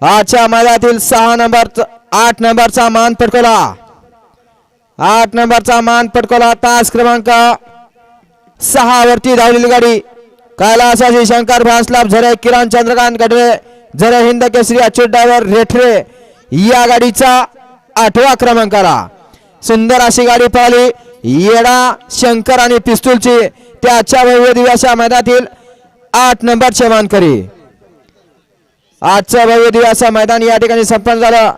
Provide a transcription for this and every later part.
आजच्या मैदानातील सहा नंबर आठ नंबरचा मान पटकवला आठ नंबरचा मान पटकवला तास क्रमांक सहा वरती धावलेली गाडी. कैलासाची शंकर भासलाभ झरे किरण चंद्रकांत गडरे झरे हिंद केसरी अच्युत डायव्हर रेठरे या गाडीचा आठवा क्रमांक आला सुंदर अशी गाडी पाहिली. येडा शंकर आणि पिस्तूलची. त्याच्या भव्य दिव्याच्या मैदानातील आठ नंबरचे मानकरी आजचा भव्य दिव्याचं मैदान या ठिकाणी संपन्न झालं.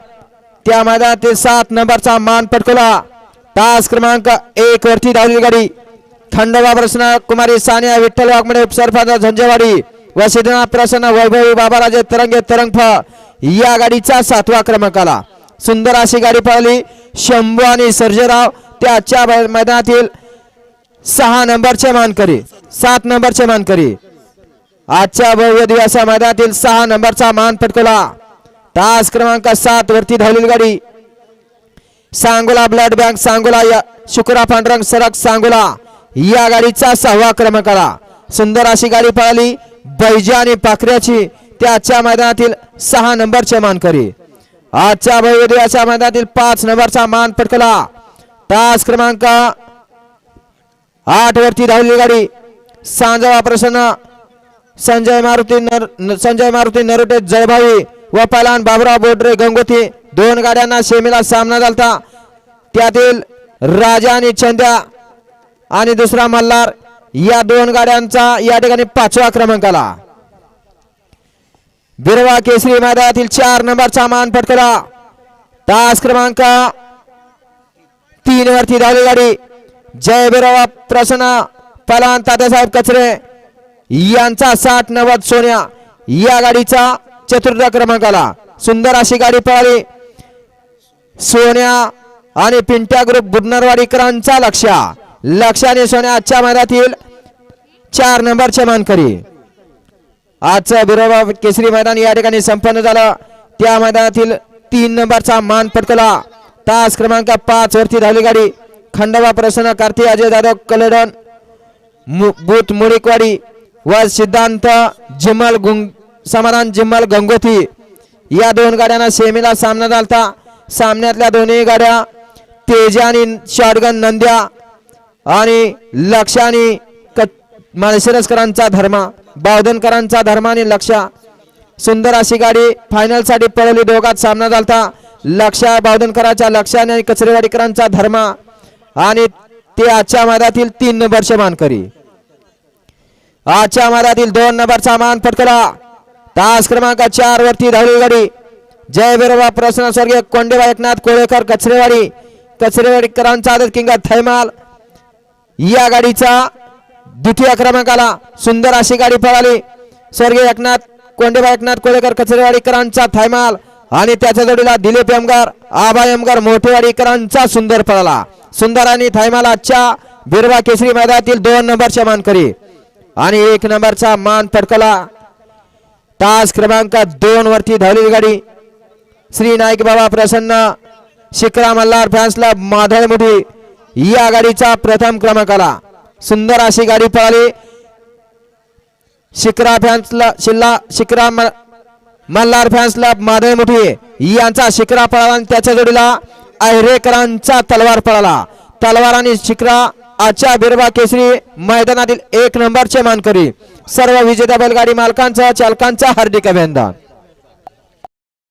त्या मैदानातील सात नंबरचा मान पटकवला. तास क्रमांक एक वरती धावलेली गाडी. खंडोबा प्रसन्न कुमारी सानिया विठ्ठल वाघमडे सरपंच झंजेवाडी व सिद्धनाथ प्रसन्न वैभवी बाबाराजे तरंगे तरंगफ या गाडीचा सातवा क्रमांक आला. सुंदर अशी गाडी पळाली. शंभू आणि सर्जेराव त्याच्या मैदानातील सहा नंबरचे मानकरी सात नंबरचे मानकरी. आजच्या भव्य दिवसा मैदानातील सहा नंबरचा मान पटकवला तास क्रमांक सात वरती धावलेली गाडी. सांगोला ब्लड बँक सांगोला या शुक्रा पांडुरंग सरक सांगोला. या गाडीचा सहावा क्रमांक आला सुंदर अशी गाडी पळाली. बैजा आणि पाखऱ्याची त्याच्या मैदानातील सहा नंबरचे मानकरी. आजच्या भव्य दिवसा मैदानातील पाच नंबरचा मान पटकला तास क्रमांक आठ वरती धावलेली गाडी. सांजवा प्रसन्न संजय मारुती नर संजय मारुती नरोटे जळभावी व पलान बाबुराव बोडरे गंगोथी दोन गाड्यांना सेमीला सामना झाला त्यातील राजा आणि चंद्या आणि दुसरा मल्हार या दोन गाड्यांचा या ठिकाणी पाचवा क्रमांक आला. बिरवा केसरी मैदानातील चार नंबरचा मान पटकला तास क्रमांक तीन वरती धावली गाडी. जय बिरवा प्रसन्न पलान तात्यासाहेब कचरे यांचा साठ नव्वद सोन्या या गाडीचा चतुर्थ क्रमांक आला सुंदर अशी गाडी पळाली. सोन्या आणि पिंट्या ग्रुप बुधनरवाडीकरांचा लक्ष. लक्षाने सोन्या आजच्या मैदानातील चार नंबरचे मानकरी. आजचं बिरोबा केसरी मैदान या ठिकाणी संपन्न झालं. त्या मैदानातील तीन नंबरचा मान पटकला. तास क्रमांक पाच वरती धावली गाडी. खंडोबा प्रसन्न कार्तिक अजय जाधव कलडन मु- बूथ मुळीकवाडी व सिद्धांत जिमल गुंग समाधान जिमल गंगोती या दोन गाड्यांना सेमीला सामना झाला सामन्यातल्या दोन्ही गाड्या तेजा आणि शॉटगन नंद्या आणि लक्ष आणि क माळशिरसकरांचा धर्मा बावधनकरांचा धर्मा आणि लक्ष. सुंदर अशी गाडी फायनलसाठी पळवली. दोघात सामना झाला लक्ष बावधनकराच्या लक्षाने आणि कचरेवाडीकरांचा धर्मा आणि ते आजच्या मैदानातील तीन नंबरचे मानकरी आजच्या मैदानातील दोन नंबरचा मान पटकला तास क्रमांक चार वरती धावली गाडी. जय बिरोबा प्रसन्न स्वर्गीय कोंडेबा एकनाथ कोळेकर कचरेवाडी. कचरेवाडीकरांचा आदत किंगा थैमाल. या गाडीचा द्वितीय क्रमांकाला सुंदर अशी गाडी पळाली. स्वर्गीय एकनाथ कोंडेबा एकनाथ कोळेकर कचरेवाडीकरांचा थैमाल. आणि त्याच्या जोडीला दिलीप यमगार आबा यमगार मोठेवाडीकरांचा सुंदर पळाला. सुंदर आणि थैमाल आजच्या बिरवा केसरी मैदानातील दोन नंबरचे मानकरी. आणि एक नंबरचा मान पटकला तास क्रमांक दोन वरती धावलेली गाडी. श्री नाईक बाबा प्रसन्न शिकरा मल्हार फॅन्सला माधळ मुठी या गाडीचा प्रथम क्रमांक आला. सुंदर अशी गाडी पळाली. शिकरा फॅन्सला शिल्ला शिकरा म- मल्हार फॅन्सला माधळ मुठी यांचा शिकरा पळाला आणि त्याच्या जोडीला अहिरेकरांचा तलवार पळाला. तलवार आणि शिकरा आजच्या बिरबा केसरी मैदानातील एक नंबरचे मानकरी सर्व विजेत्या बैलगाडी मालकांचा चालकांचा हार्दिक अभिनंदन.